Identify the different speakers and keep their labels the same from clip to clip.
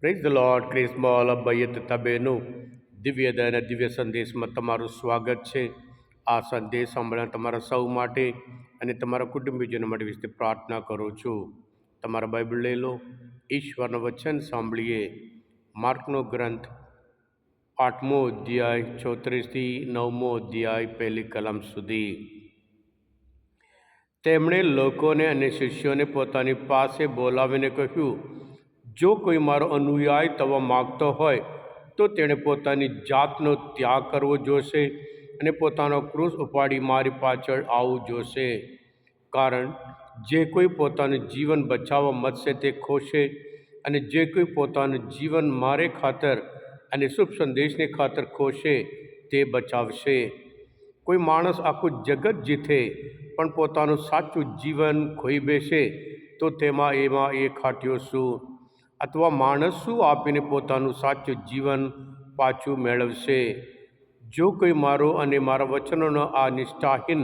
Speaker 1: Praise the lord ક્રિસ્મોલ અબ્બૈય તથા બહેનું દિવ્યદય અને દિવ્ય સંદેશમાં તમારું સ્વાગત છે. આ સંદેશ સાંભળવા તમારા સૌ માટે અને તમારા કુટુંબીજનો માટે વિશે પ્રાર્થના કરું છું. તમારા બાઇબલ લઈ લો. ઈશ્વરનું વચન સાંભળીએ. માર્કનો ગ્રંથ આઠમો અધ્યાય, ચોત્રીસથી નવમો અધ્યાય, પહેલી કલમ સુધી. તેમણે લોકોને અને શિષ્યોને પોતાની પાસે બોલાવીને કહ્યું જો કોઈ મારો અનુયાય થવા માગતો હોય, તો તેણે પોતાની જાતનો ત્યાગ કરવો જોશે અને પોતાનો ક્રૂસ ઉપાડી મારી પાછળ આવવું જોશે. કારણ, જે કોઈ પોતાનું જીવન બચાવવા મળશે તે ખોશે અને જે કોઈ પોતાનું જીવન મારે ખાતર અને શુભ સંદેશને ખાતર ખોશે તે બચાવશે. કોઈ માણસ આખું જગત જીતે પણ પોતાનું સાચું જીવન ખોઈ બેસે, તો તેમાં એમાં એ ખાટ્યો શું? અથવા માણસ શું આપીને પોતાનું સાચું જીવન પાછું મેળવશે. જો કોઈ મારો અને મારા વચનોનો આ નિષ્ઠાહીન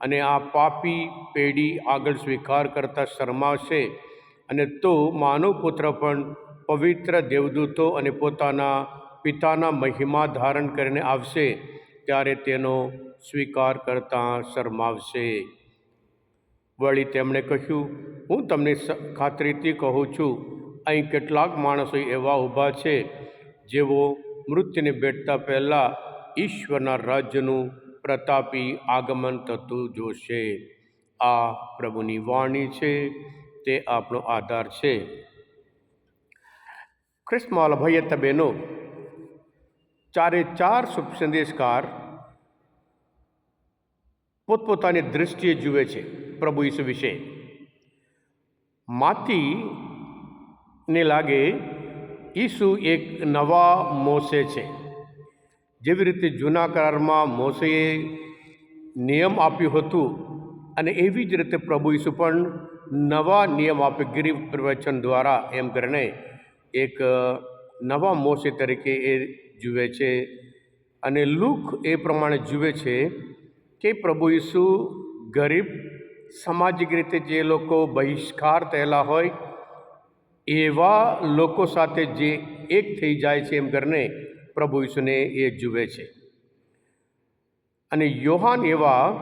Speaker 1: અને આ પાપી પેઢી આગળ સ્વીકાર કરતાં શરમાવશે અને તો માનવ પુત્ર પણ પવિત્ર દેવદૂતો અને પોતાના પિતાના મહિમા ધારણ કરીને આવશે, ત્યારે તેનો સ્વીકાર કરતાં શરમાવશે. વળી તેમણે કહ્યું, હું તમને ખાતરીથી કહું છું અહીં કેટલાક માણસો એવા ઊભા છે જેઓ મૃત્યુને બેઠતા પહેલાં ઈશ્વરના રાજ્યનું પ્રતાપી આગમન થતું જોશે. આ પ્રભુની વાણી છે, તે આપણો આધાર છે. ખ્રિસ્માલ ભાઈ બહેનો, ચારે ચાર શુભ સંદેશકાર પોતપોતાની દૃષ્ટિએ જુએ છે પ્રભુ ઈસુ વિશે. માતીને લાગે ઈસુ એક નવા મોસે છે. જેવી રીતે જૂના કરારમાં મોસેએ નિયમ આપ્યું હતું અને એવી જ રીતે પ્રભુ ઈસુ પણ નવા નિયમ આપે ગીરી પ્રવચન દ્વારા એમ કરીને એક નવા મોસે તરીકે એ જુએ છે. અને લુક એ પ્રમાણે જુએ છે કે પ્રભુ ઈસુ ગરીબ, સામાજિક રીતે જે લોકો બહિષ્કાર થયેલા હોય એવા લોકો સાથે જે એક થઈ જાય છે એમ કરીને પ્રભુ ઈસુને એ જુએ છે. અને યોહાન એવા,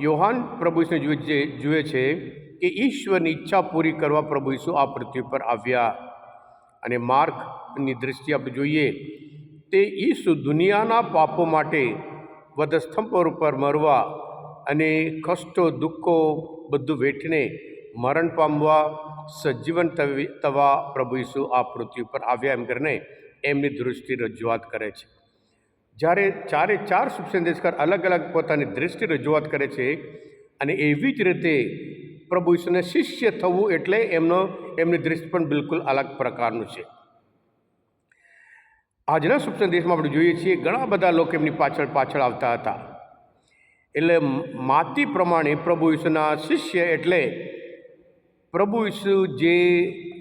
Speaker 1: યોહાન પ્રભુ ઈસુને જુએ છે જુએ છે કે ઈશ્વરની ઈચ્છા પૂરી કરવા પ્રભુ ઈસુ આ પૃથ્વી પર આવ્યા. અને માર્ગની દૃષ્ટિ આપણે જોઈએ તે ઈસુ દુનિયાના પાપો માટે વધસ્તંભ ઉપર મરવા અને કષ્ટો, દુઃખો બધું વેઠીને મરણ પામવા સજીવન તવી પ્રભુ ઈસુ આ પૃથ્વી પર આવ્યા એમ કરીને એમની દૃષ્ટિ રજૂઆત કરે છે. જ્યારે ચારે ચાર શુભ સંદેશકાર અલગ અલગ પોતાની દૃષ્ટિ રજૂઆત કરે છે અને એવી જ રીતે પ્રભુ ઈસુને શિષ્ય થવું એટલે એમનો, એમની દૃષ્ટિ પણ બિલકુલ અલગ પ્રકારનું છે. આજના શુભ સંદેશમાં આપણે જોઈએ છીએ ઘણા બધા લોકો એમની પાછળ પાછળ આવતા હતા. એટલે માતી પ્રમાણે પ્રભુ ઈસુના શિષ્ય એટલે પ્રભુ ઈસુ જે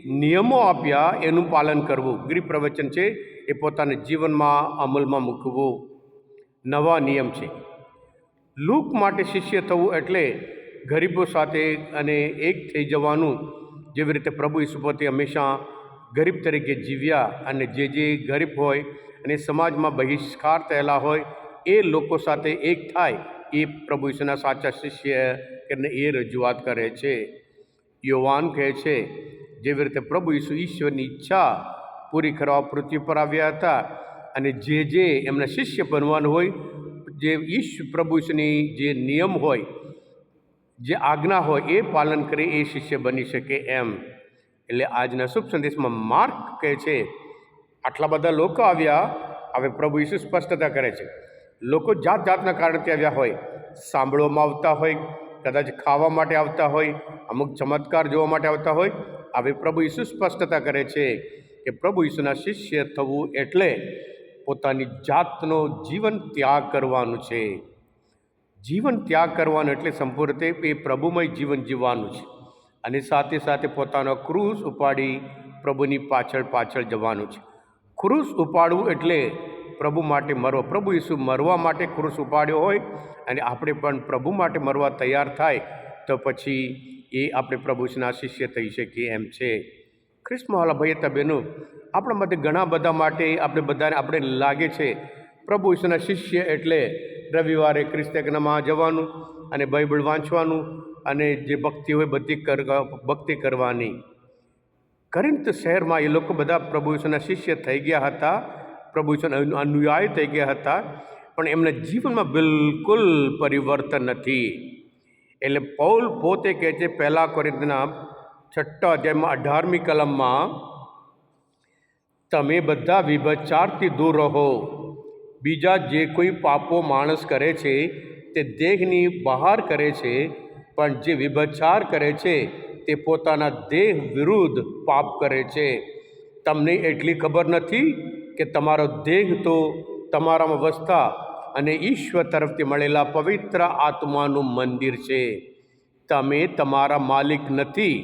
Speaker 1: નિયમો આપ્યા એનું પાલન કરવું. ગીરી પ્રવચન છે, એ પોતાના જીવનમાં અમલમાં મૂકવું. નવા નિયમ છે. લૂક માટે શિષ્ય થવું એટલે ગરીબો સાથે અને એક થઈ જવાનું. જેવી રીતે પ્રભુ ઈસુ પોતે હંમેશા ગરીબ તરીકે જીવ્યા અને જે જે ગરીબ હોય અને સમાજમાં બહિષ્કાર થયેલા હોય, એ લોકો સાથે એક થાય, એ પ્રભુ ઈસુના સાચા શિષ્ય કરીને એ રજૂઆત કરે છે. યોવાન કહે છે જેવી રીતે પ્રભુ ઈસુ ઈશ્વરની ઈચ્છા પૂરી કરવા પૃથ્વી પર આવ્યા હતા અને જે જે એમના શિષ્ય બનવાનું હોય જે ઈશ્વ પ્રભુ ઈશુની જે નિયમ હોય જે આજ્ઞા હોય એ પાલન કરે એ શિષ્ય બની શકે એમ એટલે આજના શુભ સંદેશમાં માર્ક કહે છે આટલા બધા લોકો આવ્યા હવે પ્રભુ ઈશુ સ્પષ્ટતા કરે છે લોકો જાત જાતના કારણથી આવ્યા હોય સાંભળવામાં આવતા હોય કદાચ ખાવા માટે આવતા હોય, અમુક ચમત્કાર જોવા માટે આવતા હોય, આવી પ્રભુ ઈસુ સ્પષ્ટતા કરે છે કે પ્રભુ ઈસુના શિષ્ય થવું એટલે પોતાની જાતનો જીવન ત્યાગ કરવાનું છે. જીવન ત્યાગ કરવાનું એટલે સંપૂર્ણ રીતે એ પ્રભુમય જીવન જીવવાનું છે. અને સાથે સાથે પોતાનો ક્રૂસ ઉપાડી પ્રભુની પાછળ પાછળ જવાનું છે. ક્રૂસ ઉપાડવું એટલે પ્રભુ માટે મરવા, પ્રભુ ઈસુ મરવા માટે ક્રૂસ ઉપાડ્યો હોય અને આપણે પણ પ્રભુ માટે મરવા તૈયાર થાય, તો પછી એ આપણે પ્રભુના શિષ્ય થઈ શકીએ એમ છે. ખ્રિસ્મવાલા ભાઈ બહેનો આપણા માટે ઘણા બધા માટે આપણે બધાને આપણે લાગે છે, પ્રભુ ઈશ્વરના શિષ્ય એટલે રવિવારે ક્રિસ્તકનામાં જવાનું અને બાઇબલ વાંચવાનું અને જે ભક્તિ હોય બધી ભક્તિ કરવાની. કરિંત શહેરમાં એ લોકો બધા પ્રભુ ઈશ્વરના શિષ્ય થઈ ગયા હતા પ્રભુ ઈશ્વરના અનુયાયી થઈ ગયા હતા, પણ એમના જીવનમાં બિલકુલ પરિવર્તન નથી. એટલે પૌલ પોતે કહે છે, પહેલાં કોરિંથના છઠ્ઠા અધ્યાયમાં અઢારમી કલમમાં, તમે બધા વિભચારથી દૂર રહો. બીજા જે કોઈ પાપો માણસ કરે છે, તે દેહની બહાર કરે છે, પણ જે વિભચાર કરે છે, તે પોતાના દેહ વિરુદ્ધ પાપ કરે છે. તમને એટલી ખબર નથી? કે તમારો દેહ તો તમારામાં વસતા અને ઈશ્વર તરફથી મળેલા પવિત્ર આત્માનું મંદિર છે. તમે તમારા માલિક નથી,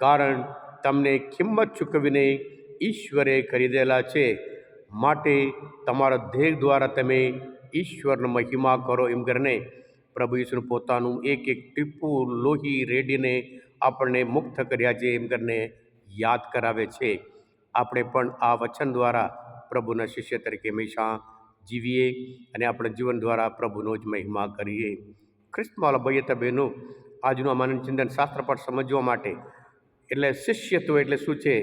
Speaker 1: કારણ તમને કિંમત ચૂકવીને ઈશ્વરે ખરીદેલા છે. માટે તમારા દેહ દ્વારા તમે ઈશ્વરનો મહિમા કરો એમ કરીને પ્રભુ ઈશ્વર પોતાનું એક એક ટીપું લોહી રેડીને આપણને મુક્ત કર્યા છે એમ કરીને યાદ કરાવે છે. આપણે પણ આ વચન દ્વારા પ્રભુના શિષ્ય તરીકે હંમેશા જીવીએ અને આપણા જીવન દ્વારા પ્રભુનો જ મહિમા કરીએ. ખ્રિસ્તવાલા ભાઈ બહેનો, આજનું આ માનવ ચિંતન શાસ્ત્ર પર સમજવા માટે, એટલે શિષ્યત્વ એટલે શું છે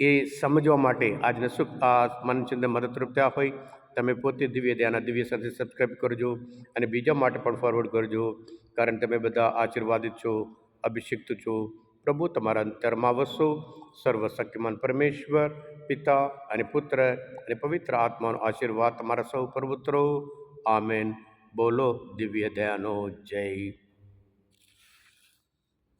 Speaker 1: એ સમજવા માટે આજના સુખ આ મનચંદ્ર મદદરૂપ થયા હોય. તમે પોતે દિવ્ય ધ્યાના દિવ્ય સાથે સબસ્ક્રાઈબ કરજો અને બીજા માટે પણ ફોરવર્ડ કરજો. કારણ તમે બધા આશીર્વાદિત છો, અભિષિક્ત છો. પ્રભુ, તમારા અંતરમાં વસો. સર્વશક્તિમાન પરમેશ્વર, પિતા અને પુત્ર અને પવિત્ર આત્માનો આશીર્વાદ તમારા સૌ પર ઉતરો. આમેન. બોલો દિવ્ય દયાનો જય.